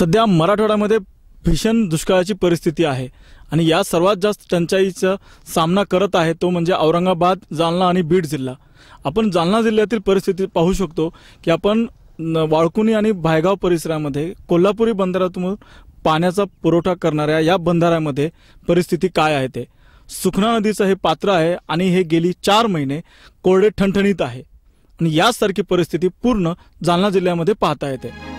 सध्या मराठवाड्यामध्ये भीषण दुष्काळाची परिस्थिती आहे. आणि या सर्वात जास्त टंचाईचा सामना करत आहे तो म्हणजे औरंगाबाद जालना आणि बीड जिल्हा. आपण जालना जिल्ह्यातील परिस्थिती पाहू शकतो की आपण वाळकुनी वाळकुणी आणि भायगाव परिसरामध्ये कोल्हापुरी बंदरातून पाण्याचा पुरवठा करणाऱ्या या बंधाऱ्यामध्ये परिस्थिती काय आहे ते. सुखना नदीचं हे पात्र आहे आणि हे गेली चार महिने कोरडे ठणठणीत आहे. आणि यासारखी परिस्थिती पूर्ण जालना जिल्ह्यामध्ये पाहता येते.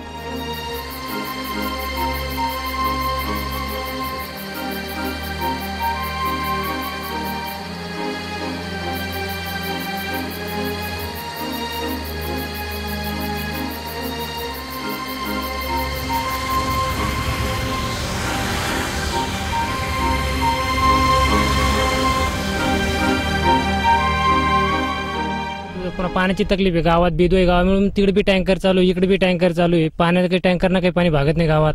पाण्याची तकलीफ आहे. गावात बिदोय गाव मिळून तिकडे बी टँकर चालू आहे इकडे बी टँकर चालू आहे. पाण्याचं काही टँकरनं काही पाणी भागत नाही गावात.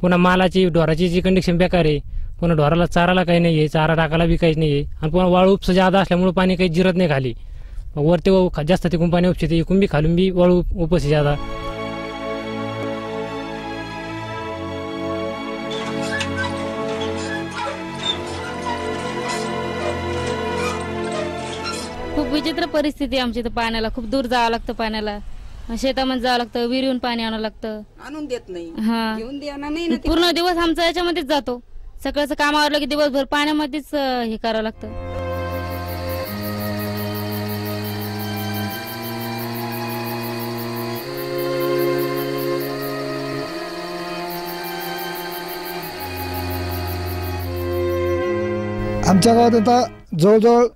पुन्हा मालाची ढोराची जी कंडिशन बेकार आहे. पुन्हा ढोराला चाराला काही नाही आहे चारा टाकायला बी काहीच नाही आहे. आणि पुन्हा वाळू उपसा जादा असल्यामुळे पाणी काही जिरत नाही खाली. वरती व- जास्त तिकून पाणी उपसते इकून बी खालून बी वाळू उपसे जादा खूप विचित्र परिस्थिती आहे आमची इथं पाण्याला. खूप दूर जावं लागतं पाण्याला. शेतामध्ये जावं लागतं विहिरीहून पाणी आणावं लागतं. आणून देत नाही. हा. घेऊन देणार नाही ना ते. पूर्ण दिवस आमचा याच्यामध्येच जातो. सकाळचं काम आवरलं की दिवसभर पाण्यामध्येच अं, हे करावं लागतं. आमच्या गावात आता जवळजवळ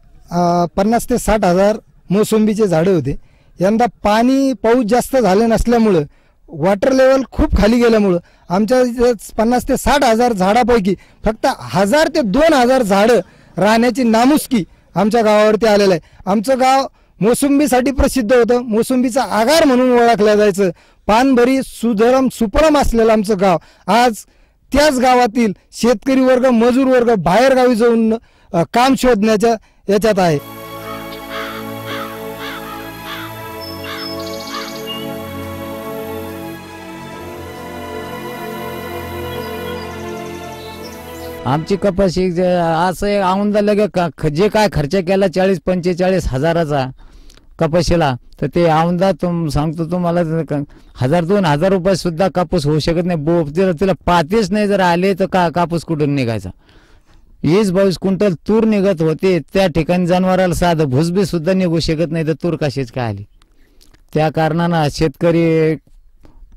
पन्नास ते साठ हजार मोसंबीचे झाडे होते. यंदा पाणी पाऊस जास्त झाले नसल्यामुळं वॉटर लेवल खूप खाली गेल्यामुळं आमच्या पन्नास ते साठ हजार झाडापैकी फक्त हजार ते दोन हजार झाडं राहण्याची नामुष्की आमच्या गावावरती आलेलं आहे. आमचं गाव मोसंबीसाठी प्रसिद्ध होतं. मोसंबीचा आगार म्हणून ओळखलं जायचं. पानभरी सुधरम सुपरम असलेलं आमचं गाव. आज त्याच गावातील शेतकरी वर्ग मजूर वर्ग बाहेरगावी जाऊन काम शोधण्याच्या याच्यात आहे. आमची कपाशी असं आणून झालं का जे काय खर्च केला चाळीस पंचेचाळीस हजाराचा कपाशीला तर ते औंदा तुम सांगतो तुम्हाला हजार दोन हजार रुपये सुद्धा कापूस होऊ शकत नाही. बो तिला तिला पातेच नाही जर आले तर का कापूस कुठून निघायचा? वीस बावीस क्विंटल तूर निघत होते त्या ठिकाणी जनावराला साधं भुसबी सुद्धा निघू शकत नाही तर तूर कशीच काय आली? त्या कारणानं शेतकरी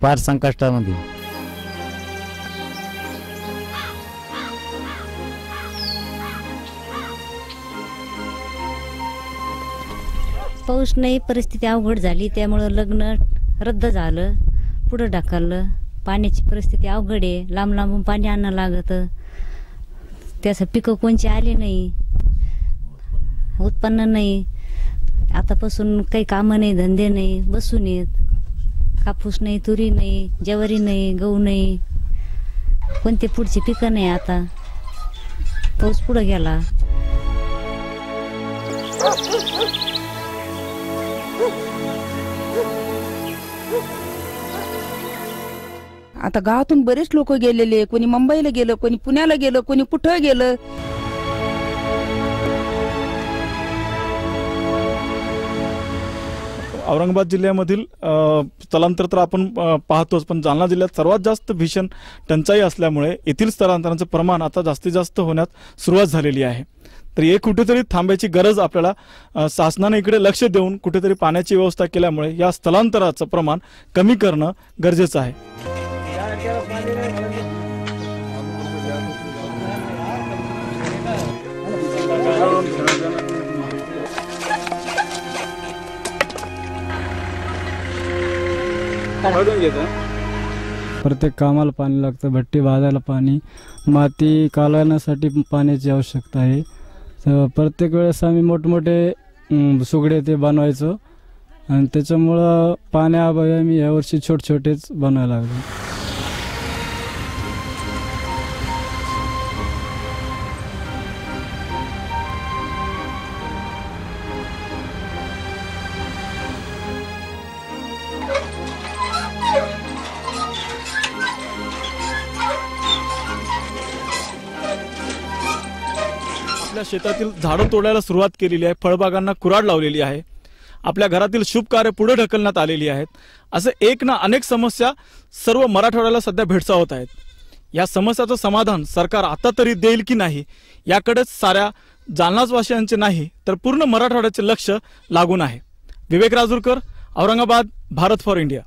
फार संकष्टामध्ये पाऊस नाही परिस्थिती अवघड झाली त्यामुळं लग्न रद्द झालं पुढं ढकललं. पाण्याची परिस्थिती अवघड आहे लांब लांबून पाणी आणणं लागतं. त्याचं पिकं कोणची आले नाही. उत्पन्न नाही. आतापासून काही कामं नाही धंदे नाही बसून येत कापूस नाही तुरी नाही ज्वारी नाही गहू नाही. कोणते पुढची पिकं नाही आता. पाऊस पुढं गेला. आता गावातून बरेच लोक गेलेले कोणी मुंबईला गेलं कोणी पुण्याला गेलं कोणी कुठं गेलं. औरंगाबाद जिल्ह्यामधील स्थलांतर तर आपण पाहतोच पण जालना जिल्ह्यात सर्वात जास्त भीषण टंचाई असल्यामुळे येथील स्थलांतरांचं प्रमाण आता जास्तीत जास्त होण्यात सुरुवात झालेली आहे. तर हे कुठेतरी थांबायची गरज आपल्याला शासनाने इकडे लक्ष देऊन कुठेतरी पाण्याची व्यवस्था केल्यामुळे या स्थलांतराचं प्रमाण कमी करणं गरजेचं आहे. प्रत्येक कामाला पाणी लागतं भट्टी भाजायला पाणी माती कालवण्यासाठी पाण्याची आवश्यकता आहे. तर प्रत्येक वेळेस आम्ही मोठमोठे सुगडे ते बनवायचो. आणि त्याच्यामुळं पाण्याअभावी आम्ही यावर्षी छोटे छोटेच बनवायला लागलो. शेतातील झाडं तोडायला सुरुवात केलेली आहे. फळबागांना कुराड लावलेली आहे. आपल्या घरातील शुभ कार्य पुढे ढकलण्यात आलेली आहेत. असं एक ना अनेक समस्या सर्व मराठवाड्याला सध्या भेडसावत आहेत. या समस्याचं समाधान सरकार आता तरी देईल की नाही याकडेच साऱ्या जालनाचवासियांचे नाही तर पूर्ण मराठवाड्याचे लक्ष लागून आहे. Vivek Rajurkar Aurangabad Bharat for India.